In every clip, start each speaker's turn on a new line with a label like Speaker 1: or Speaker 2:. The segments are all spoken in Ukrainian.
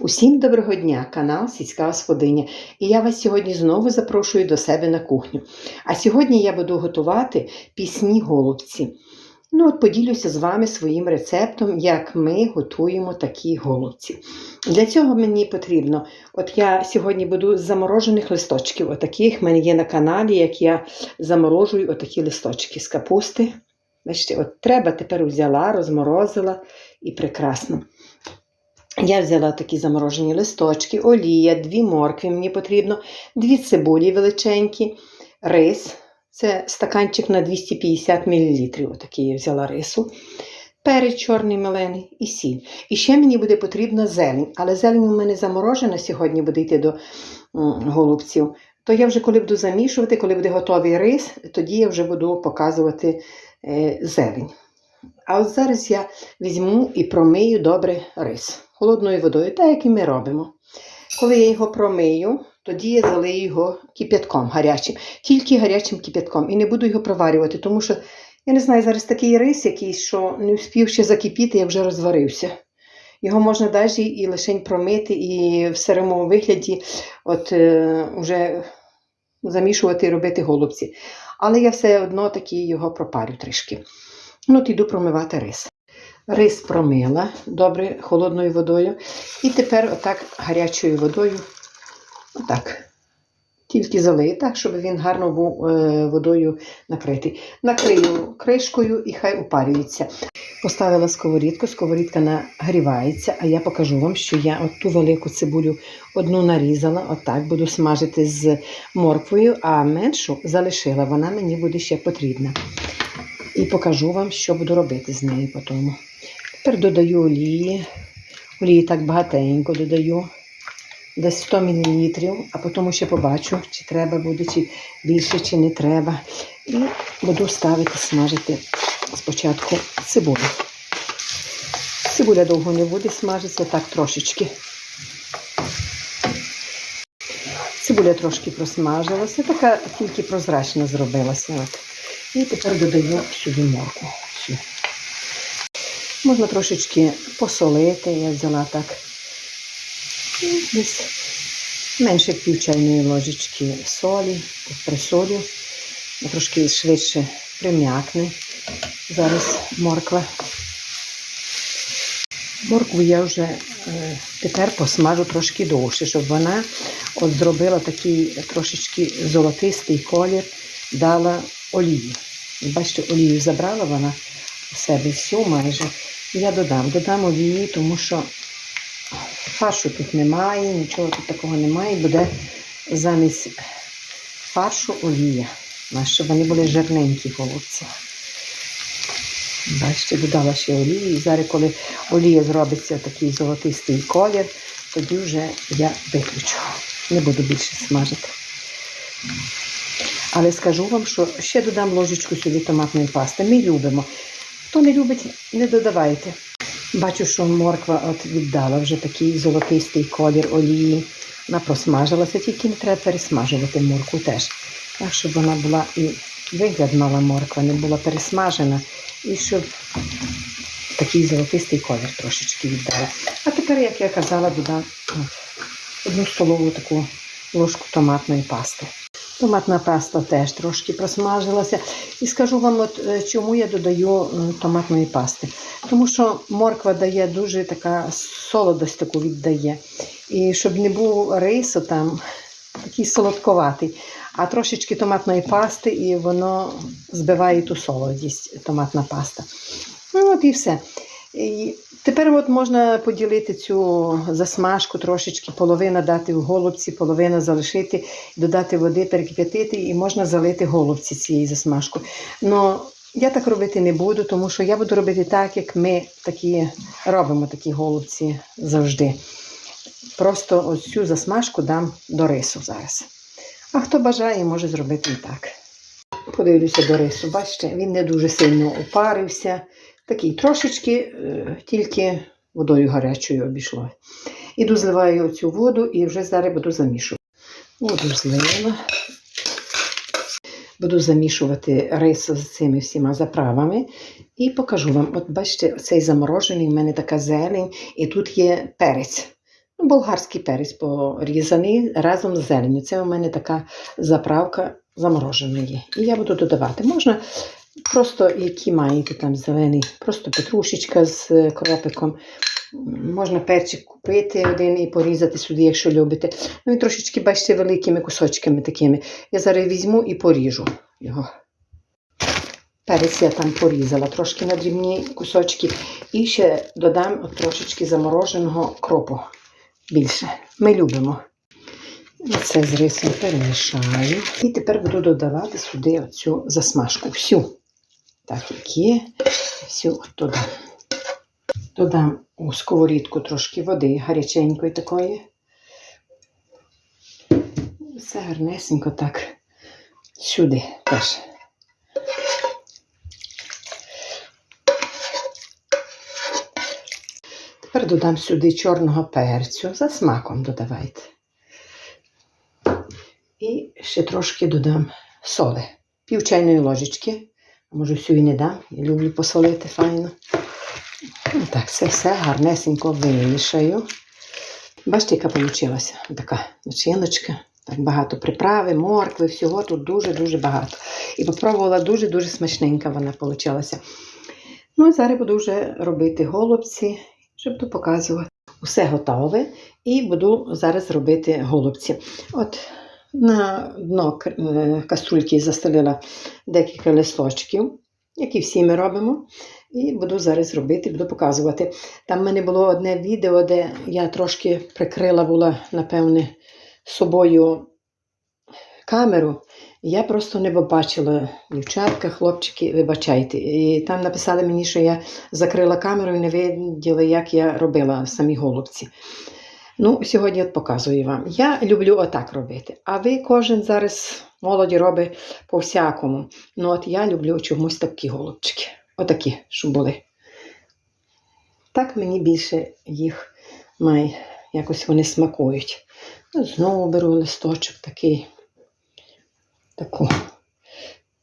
Speaker 1: Усім доброго дня, канал Сільська Господиня. І я вас сьогодні знову запрошую до себе на кухню. А сьогодні я буду готувати пісні голубці. Ну, от поділюся з вами своїм рецептом, як ми готуємо такі голубці. Для цього мені потрібно, от я сьогодні буду з заморожених листочків. Отаких в мене є на каналі, як я заморожую отакі листочки з капусти. Бачите, от треба тепер взяла, розморозила і прекрасно. Я взяла такі заморожені листочки, олія, дві моркви мені потрібно, дві цибулі величенькі, рис. Це стаканчик на 250 мл. Отакий я взяла рису. Перець чорний мелений і сіль. І ще мені буде потрібна зелень. Але зелень у мене заморожена сьогодні буде йти до голубців. То я вже коли буду замішувати, коли буде готовий рис, тоді я вже буду показувати е, зелень. А от зараз я візьму і промию добре рис холодною водою, так як і ми робимо. Коли я його промию, тоді я залию його кип'ятком гарячим, тільки гарячим кип'ятком. І не буду його проварювати, тому що, я не знаю, зараз такий рис якийсь, що не встиг ще закипіти, як вже розварився. Його можна навіть і лише промити, і в сирому вигляді от, е, вже замішувати і робити голубці. Але я все одно таки його пропарю трішки. Ну, от іду промивати рис. Рис промила добре холодною водою. І тепер отак гарячою водою, отак, тільки залию, так, щоб він гарно був е, водою накритий. Накрию кришкою і хай упарюється. Поставила сковорідку, сковорідка нагрівається, а я покажу вам, що я от ту велику цибулю одну нарізала, отак буду смажити з морквою, а меншу залишила, вона мені буде ще потрібна. І покажу вам, що буду робити з нею потім. Тепер додаю олії. Олії так багатенько додаю. Десь 100 мл, а потім ще побачу, чи треба буде, чи більше, чи не треба. І буду ставити смажити спочатку цибулю. Цибуля довго не буде смажитися, так трошечки. Цибуля трошки просмажилася, така тільки прозрачна зробилася. І тепер додаю сюди морку. Можна трошечки посолити, я взяла так. Ну, Десь менше пів чайної ложечки солі, присолю. Трошки швидше прим'якне. Зараз морква. Моркву я вже е, тепер посмажу трошки довше, щоб вона от зробила такий трошечки золотистий колір, дала олію. Бачите, олію забрала вона себе всю майже. Я додам, додам олії, тому що фаршу тут немає, нічого тут такого немає. Буде замість фаршу олія. Щоб вони були жирненькі голубці. Бачите, додала ще олії. Зараз, коли олія зробиться такий золотистий колір, тоді вже я виключу. Не буду більше смажити. Але скажу вам, що ще додам ложечку сюди томатної пасти. Ми любимо. Хто не любить, не додавайте. Бачу, що морква от віддала вже такий золотистий колір олії. Вона просмажилася, тільки не треба пересмажувати моркву теж. Так, щоб вона була і вигляд мала морква, не була пересмажена. І щоб такий золотистий колір трошечки віддала. А тепер, як я казала, додам одну столову таку ложку томатної пасти. Томатна паста теж трошки просмажилася. І скажу вам, от, е, чому я додаю томатної пасти. Тому що морква дає дуже така солодость таку віддає. І щоб не був рису там такий солодковатий, а трошечки томатної пасти, і воно збиває ту солодість, томатна паста. Ну от і все. І тепер от можна поділити цю засмажку трошечки, половина дати в голубці, половина залишити, додати води, перекип'ятити, і можна залити голубці цієї засмажку. Но я так робити не буду, тому що я буду робити так, як ми такі робимо такі голубці завжди. Просто ось цю засмажку дам до рису зараз. А хто бажає, може зробити і так. Подивлюся до рису, бачите, він не дуже сильно опарився. Такий трошечки, е, тільки водою гарячою обійшло. Іду зливаю цю воду і вже зараз буду замішувати. Воду злила. Буду замішувати рис з цими всіма заправами і покажу вам. От бачите, цей заморожений, в мене така зелень, і тут є перець. Ну, Болгарський перець порізаний разом з зеленню. Це у мене така заправка замороженої. І я буду додавати. Можна просто, які маєте там зелений, просто петрушечка з е, кропиком. Можна перчик купити один і порізати сюди, якщо любите. Ну, він трошечки, бачите, великими кусочками такими. Я зараз візьму і поріжу його. Перець я там порізала трошки на дрібні кусочки. І ще додам трошечки замороженого кропу більше. Ми любимо. Це з рисом перемішаю. І тепер буду додавати сюди оцю засмажку. Всю. Так, як є. Всю от додам. Додам у сковорідку трошки води гаряченької такої. Все гарнесенько так. Сюди теж. Тепер додам сюди чорного перцю, за смаком додавайте. І ще трошки додам соли. Пів чайної ложечки. Може всю і не дам. Я люблю посолити файно. Ну, так, це все гарнесенько вимішаю. Бачите, яка вийшла? Така начиночка. Так багато приправи, моркви, всього тут дуже-дуже багато. І попробувала дуже-дуже смачненька вона вийшла. Ну і зараз буду вже робити голубці, щоб буду показувати. Усе готове. І буду зараз робити голубці. От на дно е, каструльки застелила декілька листочків, які всі ми робимо. І буду зараз робити, буду показувати. Там в мене було одне відео, де я трошки прикрила була, напевне, собою камеру. Я просто не побачила дівчатка, хлопчики, вибачайте. І там написали мені, що я закрила камеру і не виділи, як я робила самі голубці. Ну, сьогодні от показую вам. Я люблю отак робити. А ви кожен зараз молоді робить по-всякому. Ну, от я люблю чомусь такі голубчики. Отакі, щоб були. Так мені більше їх має, якось вони смакують. Ну, знову беру листочок такий. Таку.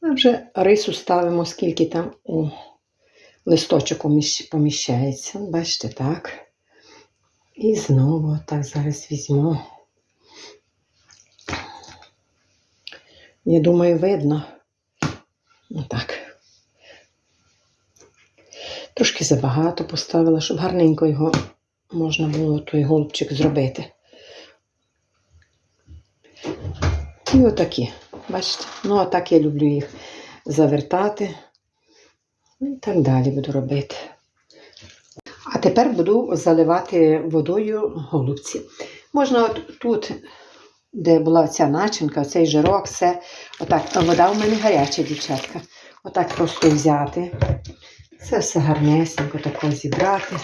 Speaker 1: А вже рису ставимо, скільки там у листочок поміщається. Бачите, так. І знову так зараз візьму. Я думаю, видно. Отак. Трошки забагато поставила, щоб гарненько його можна було той голубчик зробити. І отакі. Бачите? Ну, а так я люблю їх завертати. Ну, І так далі буду робити. Тепер буду заливати водою голубці. Можна от тут, де була ця начинка, цей жирок, все. Отак, вода у мене гаряча, дівчатка. Отак просто взяти. Це все гарнесенько тако зібрати.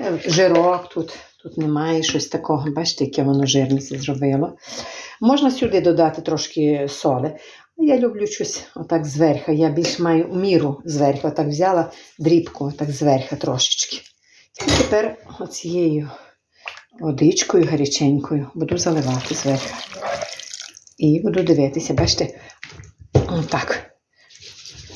Speaker 1: Е, Жирок тут, тут немає щось такого. Бачите, яке воно жирне це зробило. Можна сюди додати трошки соли. Я люблю щось отак зверху. Я більш маю міру зверху. Отак взяла дрібку, отак зверху трошечки. І тепер оцією водичкою гаряченькою буду заливати зверху. І буду дивитися, бачите, отак.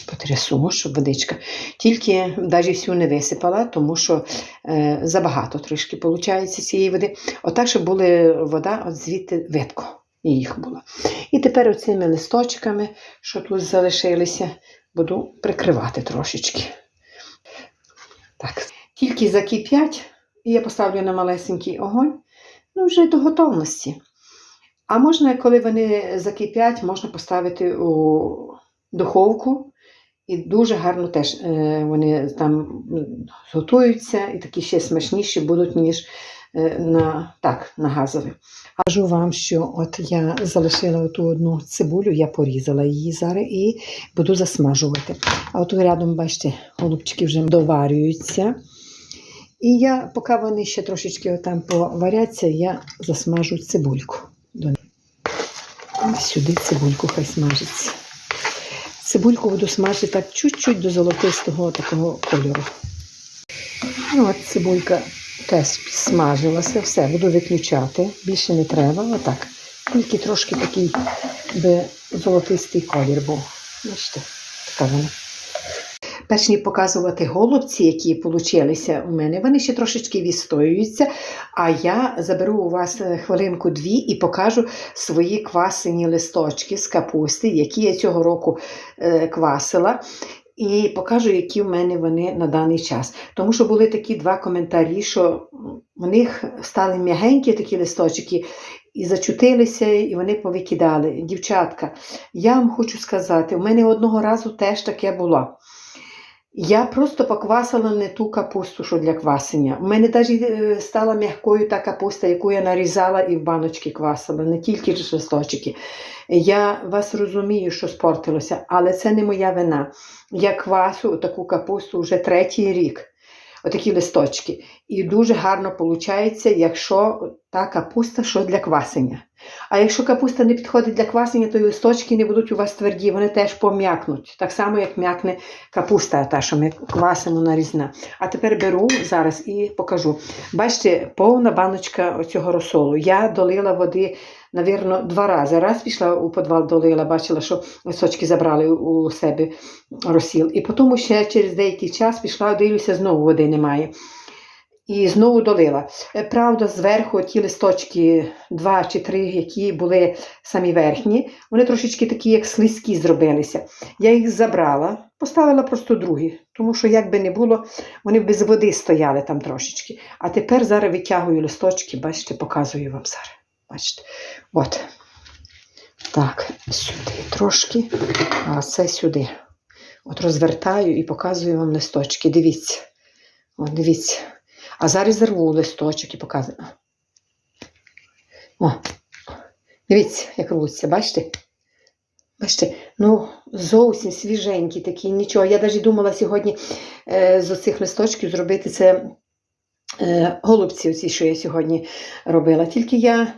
Speaker 1: Потрясу, щоб водичка. Тільки навіть всю не висипала, тому що е, забагато трішки виходить цієї води. Отак, щоб була вода от звідти видко їх було. І тепер оцими листочками, що тут залишилися, буду прикривати трошечки. Так. Тільки закип'ять, і я поставлю на малесенький огонь, ну вже до готовності. А можна, коли вони закип'ять, можна поставити у духовку. І дуже гарно теж е, вони там готуються, і такі ще смачніші будуть, ніж е, на, так, на газові. Кажу вам, що от я залишила ту одну цибулю, я порізала її зараз і буду засмажувати. А от рядом, бачите, голубчики вже доварюються. І я, поки вони ще трошечки отам поваряться, я засмажу цибульку. Ось Сюди цибульку хай смажиться. Цибульку буду смажити так чуть-чуть до золотистого такого кольору. Ну, от цибулька теж смажилася, все, буду виключати. Більше не треба, отак. Тільки трошки такий би золотистий колір був. Бачите, така вона. Перш ніж показувати голубці, які получилися у мене, вони ще трошечки відстоюються. А я заберу у вас е, хвилинку-дві і покажу свої квасені листочки з капусти, які я цього року е, квасила. І покажу, які в мене вони на даний час. Тому що були такі два коментарі, що в них стали м'ягенькі такі листочки, і зачутилися, і вони повикидали. Дівчатка, я вам хочу сказати, у мене одного разу теж таке було. Я просто поквасила не ту капусту, що для квасення. У мене навіть стала м'якою та капуста, яку я нарізала і в баночки квасила, не тільки листочки. Я вас розумію, що спортилося, але це не моя вина. Я квасу таку капусту вже третій рік. Отакі листочки. І дуже гарно виходить, якщо та капуста, що для квасення. А якщо капуста не підходить для квасення, то і листочки не будуть у вас тверді, вони теж пом'якнуть. Так само, як м'якне капуста, та, що ми квасимо нарізна. А тепер беру зараз і покажу. Бачите, повна баночка цього розсолу. Я долила води, навірно, два рази. Раз пішла у підвал, долила, бачила, що листочки забрали у себе розсіл. І потім ще через деякий час пішла, дивлюся, знову води немає. І знову долила. Е, Правда, зверху ті листочки, два чи три, які були самі верхні, вони трошечки такі, як слизькі зробилися. Я їх забрала, поставила просто другі, тому що, як би не було, вони без води стояли там трошечки. А тепер зараз витягую листочки, бачите, показую вам зараз. Бачите, от. Так, сюди трошки, а це сюди. От розвертаю і показую вам листочки. Дивіться. От дивіться. А зараз зарву листочок і показую. О, дивіться, як рвуться, бачите? Бачите, ну зовсім свіженькі такі, нічого. Я навіть думала сьогодні е, з оцих листочків зробити це голубці, оці, що я сьогодні робила. Тільки я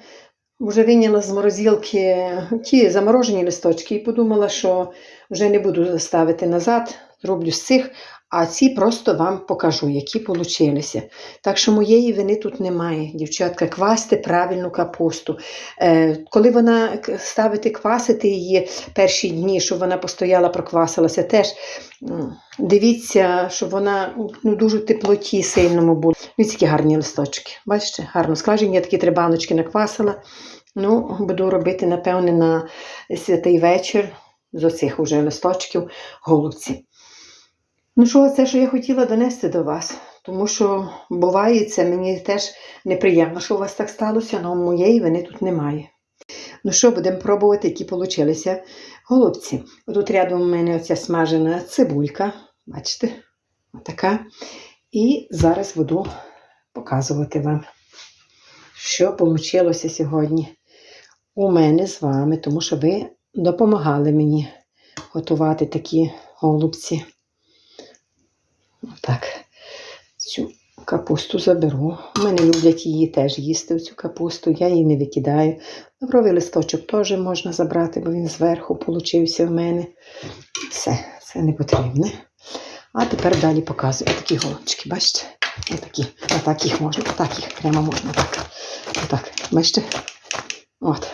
Speaker 1: вже виняла з морозилки ті заморожені листочки і подумала, що вже не буду ставити назад, зроблю з цих, а ці просто вам покажу, які получилися. Так що моєї вини тут немає, дівчатка. Квасьте правильну капусту. Е, коли вона ставите квасити її перші дні, щоб вона постояла, проквасилася, теж дивіться, щоб вона ну, дуже в теплоті сильному була. Дивіться, які гарні листочки. Бачите, гарно складені. Я такі три баночки наквасила. Ну, буду робити, напевне, на святий вечір з оцих уже листочків голубці. Ну що, це, що я хотіла донести до вас, тому що буває це мені теж неприємно, що у вас так сталося, але моєї вини тут немає. Ну що, будемо пробувати, які получилися голубці. Тут рядом у мене оця смажена цибулька, бачите, отака. І зараз буду показувати вам, що вийшло сьогодні у мене з вами, тому що ви допомагали мені готувати такі голубці. Так, цю капусту заберу. У мене люблять її теж їсти, цю капусту, я її не викидаю. Лавровий листочок теж можна забрати, бо він зверху получився в мене. Все, це не потрібне. А тепер далі показую такі голочки, бачите? Отакі. Отак їх можна, отак їх прямо можна. Так. Отак. Бачите? От.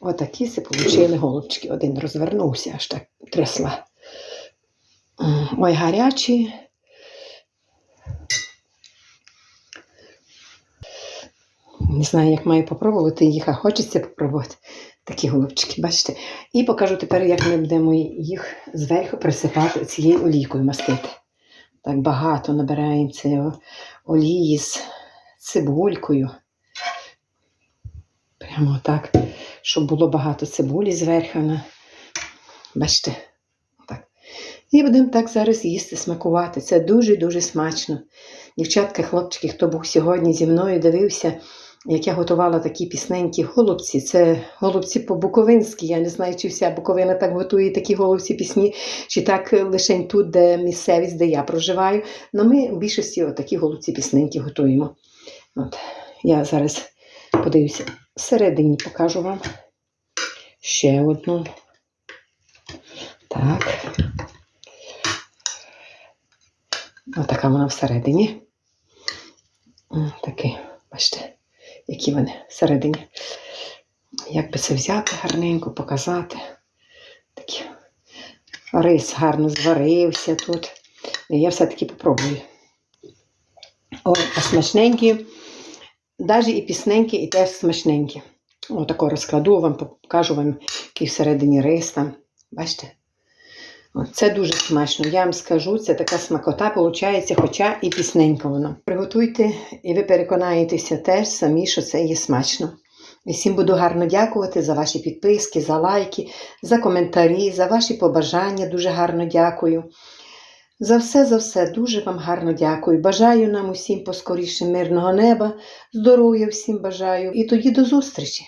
Speaker 1: Отакі се получили голубчики. Один розвернувся, аж так трясла. Ой, гарячі. Не знаю, як маю попробувати їх, а хочеться попробувати. Такі голубчики, бачите? І покажу тепер, як ми будемо їх зверху присипати цією олійкою мастити. Так багато набираємо цієї олії з цибулькою. Прямо так, щоб було багато цибулі зверху. на- Бачите? Так. І будемо так зараз їсти, смакувати. Це дуже-дуже смачно. Дівчатка, хлопчики, хто був сьогодні зі мною, дивився, як я готувала такі пісненькі голубці. Це голубці по-буковинськи. Я не знаю, чи вся Буковина так готує такі голубці пісні, чи так лише тут, де місцевість, де я проживаю. Але ми в більшості такі голубці пісненькі готуємо. От. Я зараз подивлюся всередині, покажу вам ще одну. Так. Отака вона всередині. Бачите, які вони всередині. Як би це взяти гарненько, показати. Такі. Рис гарно зварився тут. Я все-таки попробую. Ой, а смачненькі, навіть і пісненькі, і теж смачненькі. Отако розкладу вам, покажу вам, який всередині рис там. Бачите? Це дуже смачно. Я вам скажу, це така смакота виходить, хоча і пісненька вона. Приготуйте, і ви переконаєтеся теж самі, що це є смачно. І всім буду гарно дякувати за ваші підписки, за лайки, за коментарі, за ваші побажання. Дуже гарно дякую. За все, за все, дуже вам гарно дякую. Бажаю нам усім поскоріше мирного неба, здоров'я всім бажаю. І тоді до зустрічі!